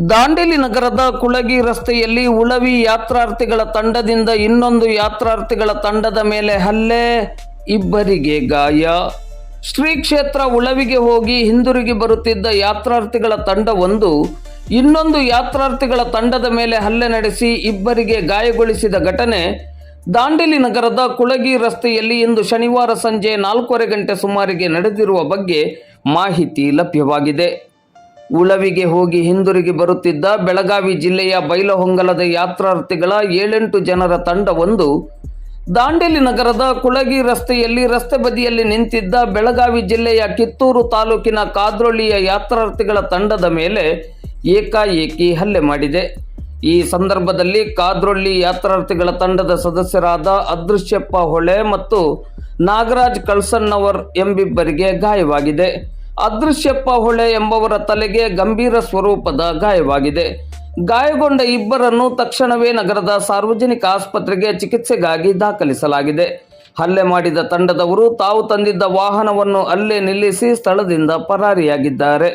ದಾಂಡೇಲಿ ನಗರದ ಕುಳಗಿ ರಸ್ತೆಯಲ್ಲಿ ಉಳವಿ ಯಾತ್ರಾರ್ಥಿಗಳ ತಂಡದಿಂದ ಇನ್ನೊಂದು ಯಾತ್ರಾರ್ಥಿಗಳ ತಂಡದ ಮೇಲೆ ಹಲ್ಲೆ, ಇಬ್ಬರಿಗೆ ಗಾಯ. ಶ್ರೀ ಕ್ಷೇತ್ರ ಉಳವಿಗೆ ಹೋಗಿ ಹಿಂದಿರುಗಿ ಬರುತ್ತಿದ್ದ ಯಾತ್ರಾರ್ಥಿಗಳ ತಂಡವೊಂದು ಇನ್ನೊಂದು ಯಾತ್ರಾರ್ಥಿಗಳ ತಂಡದ ಮೇಲೆ ಹಲ್ಲೆ ನಡೆಸಿ ಇಬ್ಬರಿಗೆ ಗಾಯಗೊಳಿಸಿದ ಘಟನೆ. ದಾಂಡೇಲಿ ನಗರದ ಕುಳಗಿ ರಸ್ತೆಯಲ್ಲಿ ಇಂದು ಶನಿವಾರ ಸಂಜೆ ನಾಲ್ಕೂವರೆ ಗಂಟೆ ಸುಮಾರಿಗೆ ನಡೆದಿರುವ ಬಗ್ಗೆ ಮಾಹಿತಿ ಲಭ್ಯವಾಗಿದೆ. ಉಳವಿಗೆ ಹೋಗಿ ಹಿಂದಿರುಗಿ ಬರುತ್ತಿದ್ದ ಬೆಳಗಾವಿ ಜಿಲ್ಲೆಯ ಬೈಲಹೊಂಗಲದ ಯಾತ್ರಾರ್ಥಿಗಳ ಏಳೆಂಟು ಜನರ ತಂಡವೊಂದು ದಾಂಡೇಲಿ ನಗರದ ಕುಳಗಿ ರಸ್ತೆಯಲ್ಲಿ ರಸ್ತೆ ಬದಿಯಲ್ಲಿ ನಿಂತಿದ್ದ ಬೆಳಗಾವಿ ಜಿಲ್ಲೆಯ ಕಿತ್ತೂರು ತಾಲೂಕಿನ ಕಾದ್ರೊಳ್ಳಿಯ ಯಾತ್ರಾರ್ಥಿಗಳ ತಂಡದ ಮೇಲೆ ಏಕಾಏಕಿ ಹಲ್ಲೆ ಮಾಡಿದೆ. ಈ ಸಂದರ್ಭದಲ್ಲಿ ಕಾದ್ರೊಳ್ಳಿ ಯಾತ್ರಾರ್ಥಿಗಳ ತಂಡದ ಸದಸ್ಯರಾದ ಅದೃಶ್ಯಪ್ಪ ಹೊಳೆ ಮತ್ತು ನಾಗರಾಜ್ ಕಳ್ಸನ್ನವರ್ ಎಂಬಿಬ್ಬರಿಗೆ ಗಾಯವಾಗಿದೆ. ಅದೃಶ್ಯಪ್ಪ ಹೊಳೆ ಎಂಬವರ ತಲೆಗೆ ಗಂಭೀರ ಸ್ವರೂಪದ ಗಾಯವಾಗಿದೆ. ಗಾಯಗೊಂಡ ಇಬ್ಬರನ್ನು ತಕ್ಷಣವೇ ನಗರದ ಸಾರ್ವಜನಿಕ ಆಸ್ಪತ್ರೆಗೆ ಚಿಕಿತ್ಸೆಗಾಗಿ ದಾಖಲಿಸಲಾಗಿದೆ. ಹಲ್ಲೆ ಮಾಡಿದ ತಂಡದವರು ತಾವು ತಂದಿದ್ದ ವಾಹನವನ್ನು ಅಲ್ಲೇ ನಿಲ್ಲಿಸಿ ಸ್ಥಳದಿಂದ ಪರಾರಿಯಾಗಿದ್ದಾರೆ.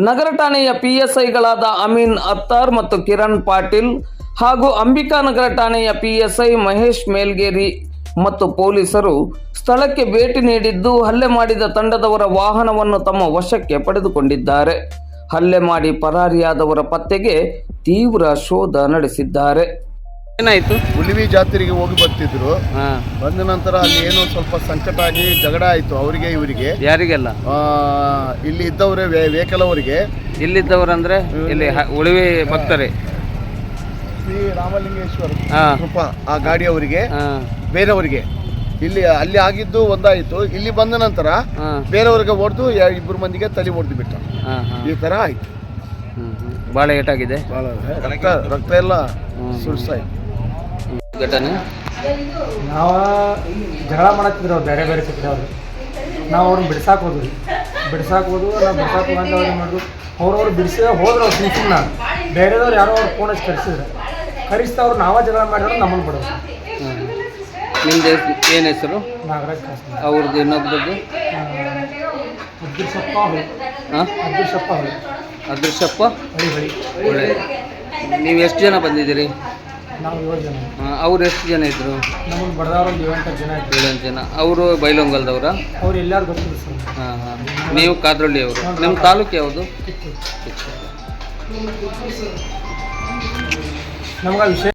ನಗರ ಠಾಣೆಯ ಪಿಎಸ್ಐಗಳಾದ ಅಮೀನ್ ಅತ್ತಾರ್ ಮತ್ತು ಕಿರಣ್ ಪಾಟೀಲ್ ಹಾಗೂ ಅಂಬಿಕಾನಗರ ಠಾಣೆಯ ಪಿಎಸ್ಐ ಮಹೇಶ್ ಮೇಲ್ಗೇರಿ ಮತ್ತು ಪೊಲೀಸರು ಸ್ಥಳಕ್ಕೆ ಭೇಟಿ ನೀಡಿದ್ದು ಹಲ್ಲೆ ಮಾಡಿದ ತಂಡದವರ ವಾಹನವನ್ನು ತಮ್ಮ ವಶಕ್ಕೆ ಪಡೆದುಕೊಂಡಿದ್ದಾರೆ. ಹಲ್ಲೆ ಮಾಡಿ ಪರಾರಿಯಾದವರ ಪತ್ತೆಗೆ ತೀವ್ರ ಶೋಧ ನಡೆಸಿದ್ದಾರೆ. ಏನಾಯ್ತು? ಉಳಿವಿ ಜಾತ್ರೆಗೆ ಹೋಗಿ ಬರ್ತಿದ್ರು. ಹಾಂ. ಬಂದ ನಂತರ ಅಲ್ಲಿ ಏನೋ ಸ್ವಲ್ಪ ಸಂಕಟ ಆಗಿ ಜಗಳ ಆಯಿತು ಅವರಿಗೆ ಇವರಿಗೆ. ಯಾರಿಗೆಲ್ಲ? ಆ, ಇಲ್ಲಿ ಇದ್ದವರೇ ವೆಹಿಕಲ್ ಅವರಿಗೆ. ಇಲ್ಲಿದ್ದವರಂದ್ರೆ ಇಲ್ಲಿ ಉಳಿವಿ ಭಕ್ತರೇ. ಶ್ರೀ ರಾಮಲಿಂಗೇಶ್ವರ ಹಾಂ. ಕೃಪಾ ಆ ಗಾಡಿಯವರಿಗೆ ಅವರಿಗೆ ಬೇರೆಯವರಿಗೆ. ಇಲ್ಲಿ ಅಲ್ಲಿ ಆಗಿದ್ದು ಒಂದಾಯಿತು ಇಲ್ಲಿ ಬಂದ ನಂತರ ಬೇರೆಯವ್ರಿಗೆ ಹೊಡೆದು ಇಬ್ಬರು ಮಂದಿಗೆ ತಲೆ ಹೊಡೆದು ಬಿಟ್ಟ. ಈ ಥರ ಆಯ್ತು. ಭಾಳ ಏಟಾಗಿದೆ? ಭಾಳ ರಕ್ತ ರಕ್ತ ಎಲ್ಲ ಸುರಿಸಾಯ್ತು. ಘಟನೆ? ನಾವು ಜಗಳ ಮಾಡತ್ತಿದ್ರು ಅವ್ರು ಬೇರೆ ಬೇರೆ ಸಿಕ್ಕಿದವ್ರು ನಾವು ಅವ್ರನ್ನ ಬಿಡ್ಸಾಕ್ ಹೋದ್ವಿ. ಬಿಡ್ಸಾಕ್ ಹೋದ್ವು ನಾವು ಬಿಡ್ಸಾಕ್ ಹೋಗಂತ ಅವ್ರು ಏನು ಮಾಡಿದ್ರು? ಅವ್ರವ್ರು ಬಿಡಿಸಿ ಹೋದ್ರೆ ಅವ್ರು ಸುಮ್ ಸುಮ್ಮನೆ ಬೇರೆದವ್ರು ಯಾರೋ ಅವ್ರು ಫೋನ್ ಹಚ್ಚಿ ಕರೆಸಿದ್ರು. ಕರೆಸ್ತಾ ನಾವ ಜಗಳ ಮಾಡಿದ್ರು ನಮ್ಮನ್ನು ಬಿಡೋದು. ನಿಮ್ದು ಏನು ಹೆಸರು? ನಾಗರಾಜ್ ಕಾಸ್ನ ಅವ್ರದ್ದು ಇನ್ನೊಬ್ಬರದ್ದು ಅದೃಶಪ್ಪ ಹೊಳಿ ಹಾಂ ಅದೃಶಪ್ಪ ಶಪ್ಪ ಹೊಳಿ ಅದೃಶ್ಯಪ್ಪ ಹಳಿ ಹೊಳಿ. ಒಳ್ಳೆ. ನೀವು ಎಷ್ಟು ಜನ ಬಂದಿದ್ದೀರಿ? ನಾವು ಏಳು ಜನ. ಅವ್ರು ಎಷ್ಟು ಜನ ಇದ್ರು? ನಮ್ಮನ್ನು ಬಡದವ್ರು ಒಂದು ಏಳೆಂಟು ಜನ ಇದ್ರು. ಏಳೆಂಟು ಜನ. ಅವರು ಬೈಲೊಂಗಲ್ದವ್ರ? ಅವ್ರು ಎಲ್ಲಾರು ಗೊತ್ತಿಲ್ಲ ಸರ್. ಹಾಂ ಹಾಂ. ನೀವು ಕಾದ್ರಳ್ಳಿ ಅವರು ನಿಮ್ಮ ತಾಲೂಕು ಯಾವುದು? ನಮ್ಗೆ ಆ ವಿಷಯ